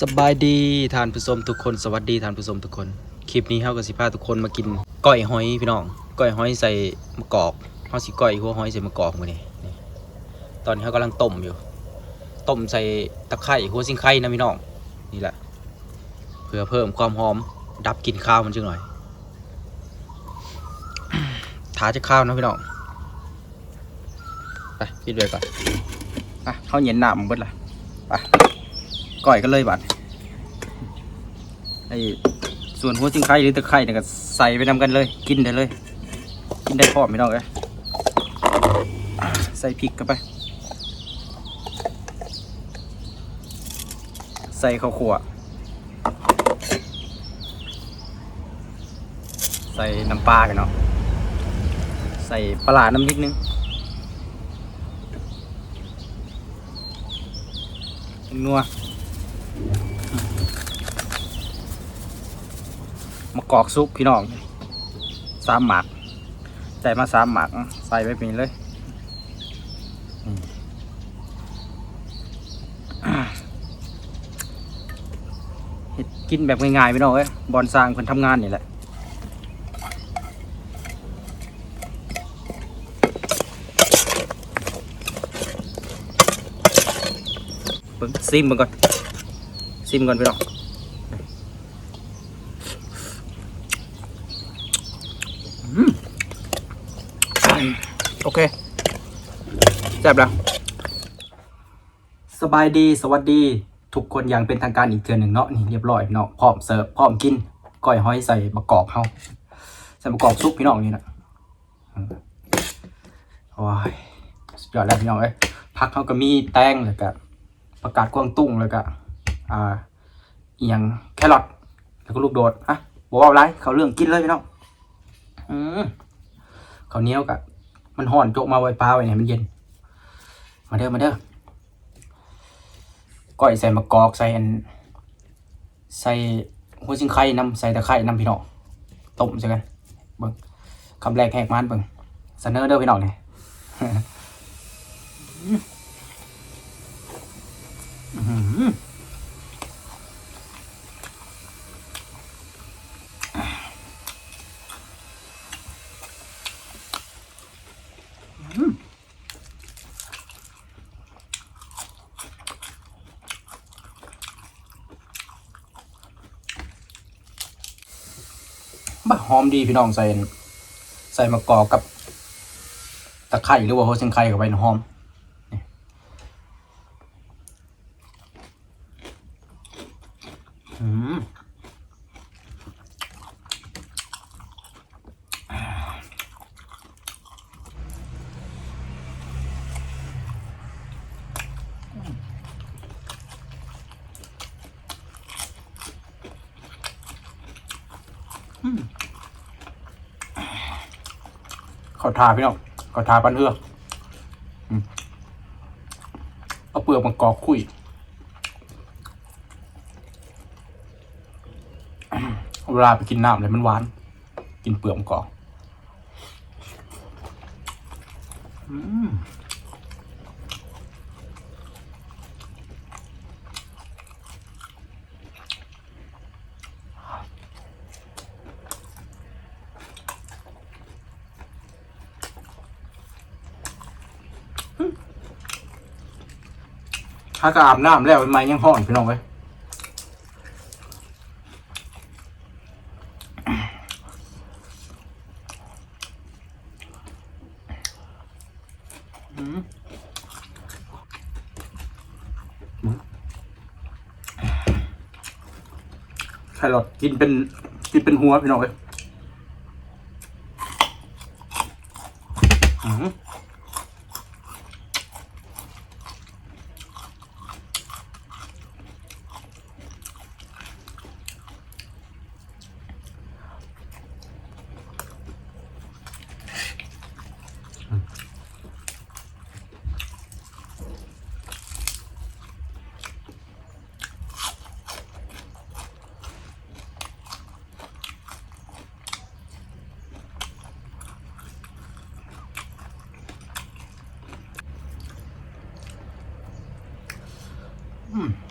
สบายดีท่านผู้ชมทุกคนสวัสดีท่านผู้ชมทุกคน คลิปนี้เฮาก็สิพาทุกคนมากินก้อยหอยพี่น้องก้อยหอยใส่มะกอกเฮาสิก้อยหัวหอยใส่มะกอกมื้อนี้นี่ตอนนี้เฮากำลังต้มอยู่ต้มใส่ตะไคร้หัวสิงไข่นะพี่น้องนี่แหละ เพื่อเพิ่มความหอมดับกลิ่นข้าวมันจังหน่อยถาจะข้าวนะพี่น้องไปปิดไว้ก่อนอะเข้าเย็นหนามนเบิดละไป ก่อยกันเลยบัดไอ้ส่วนหัวสิงไข่หรือตะไคร้เนี่ยก็ใส่ไปนำกันเลย กินได้เลย กินได้พร้อมพี่น้องเอ้ยใส่พริกกันไป ใส่ข้าวคั่วใส่น้ำปลากันเนาะ ใส่ปลาร้าน้ำนิดนึงนัว มะกอกซุปพี่น้องสามหมักใส่มาสามหมักใส่ไปเป็นเลยเฮ็ดกินแบบง่ายๆพี่น้องเอ้ยบอลสร้างคนทำงานนี่แหละซิมเบิ่งก่อน ซิมก่อนพี่น้องโอเคแซ่บแล้ว สบายดีสวัสดี ทุกคนอย่างเป็นทางการอีกเทือนหนึ่งเนาะนี่เรียบร้อยพี่น้องพร้อมเสิร์ฟพร้อมกินก้อยห้อยใส่มะกอกเฮาใส่มะกอกซุปพี่น้องนี่นะอืมโอ้ยสุดยอดแล้วพี่น้องเอ้ยผักเขาก็มีแตงแล้วก็ประกาศกวางตุ้งแล้วก็ อ่าเอียงแครอทแล้วก็ลูกโดดฮะบอกว่าอะไรเขาเรื่องกินเลยพี่น้องอืมเขาเนี้ยวกะมันห่อนโจกมาไว้ปลาไว้เนี่ยมันเย็น มาเด้อมาเด้อก้อยใส่มะกอกใส่อัน ใส่หัวชิงไข่น้ำใส่ตะไคร่น้ำพี่น้องต้มใช่กันเบิ่งคำแรกแหกมันเบิ่งเสนอเด้อพี่น้องเนี่ยอื้อ บ้าหอมดีพี่น้องใส่ใส่มะกอกกับตะไคร้หรือว่าหัวเชียงไข่กับใบหอมอืมอื มขอทาพี่น้องขอทาปันเฮือกเอาเปลือกมังกอกคุยเวลาไปกินน้ำเลยมันหวาน กินเปลือกมันกอกอืม ถ้าก็อาบน้ำแล้วมันยังห้อนพี่น้องเว้ยแครอทกินเป็นกินเป็นหัวพี่น้องเลย Hmm.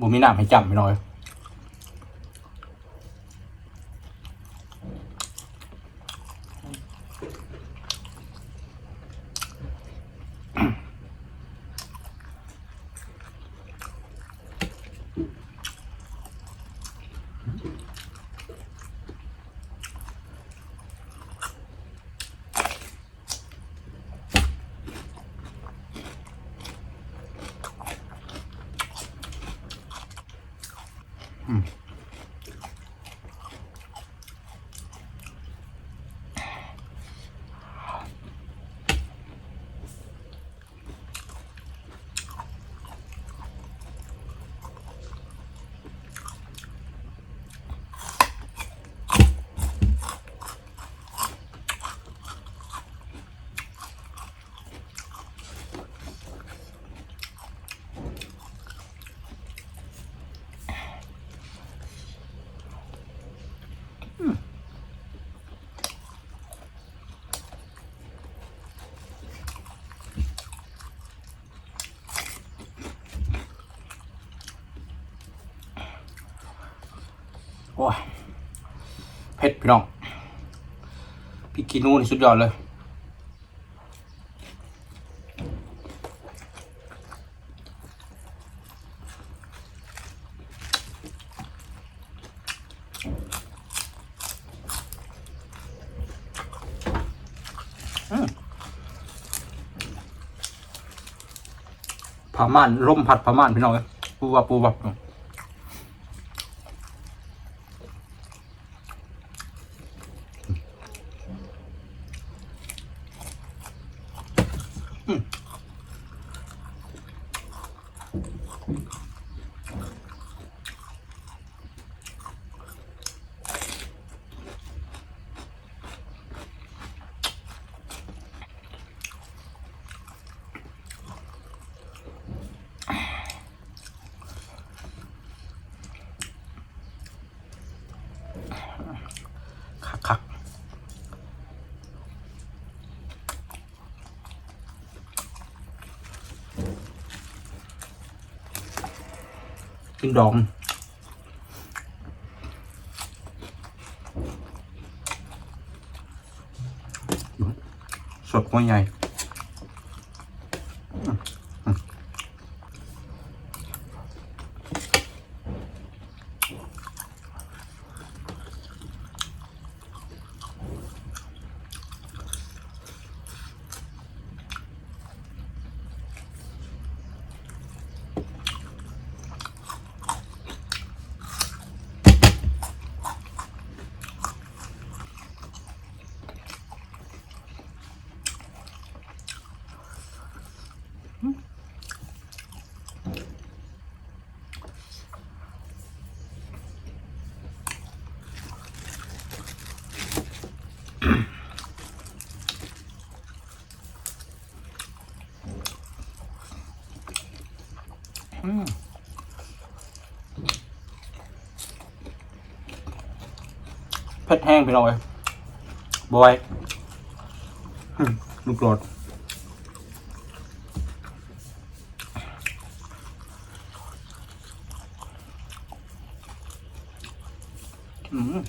บ่มีน้ำให้จำไปหน่อย โอ้ยเผ็ดพี่น้องพี่กินูนี่สุดยอดเลยอืมผ้าม่านร่มผัดผ้าม่านพี่น้องเอ้ยปูวับปูวับ คัก กินดองสดหัวใหญ่ เผ็ดแห้งพี่น้องเอ้ยบอยอืมลูกโดดอืม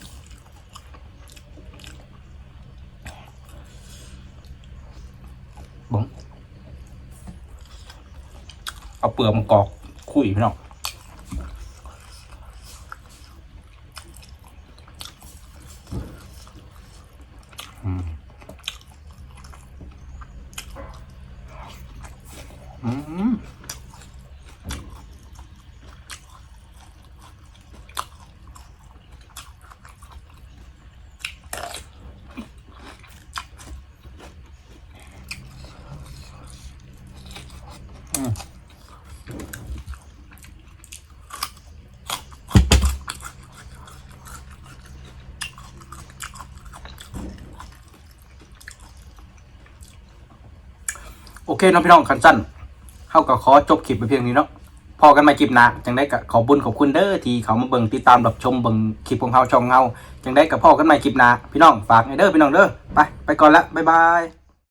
บงเอาเปลือกมากรอกคุยพี่น้อง อืมอืม โอเคน้องพี่น้องคันสั้นเข้ากับขอจบคลิปไปเพียงนี้เนาะพอกันใหมาคลิปหนะจังได้ก็ขอบุญขอบคุณเด้อที่เขามาเบิ่งติดตามรับชมเบิ่งคลิปของเขาช่องเขาจังได้กับพ่อกันใหม่คลิปหนะพี่น้องฝากให้เด้อพี่น้องเด้อไปไปก่อนละบ๊ายบาย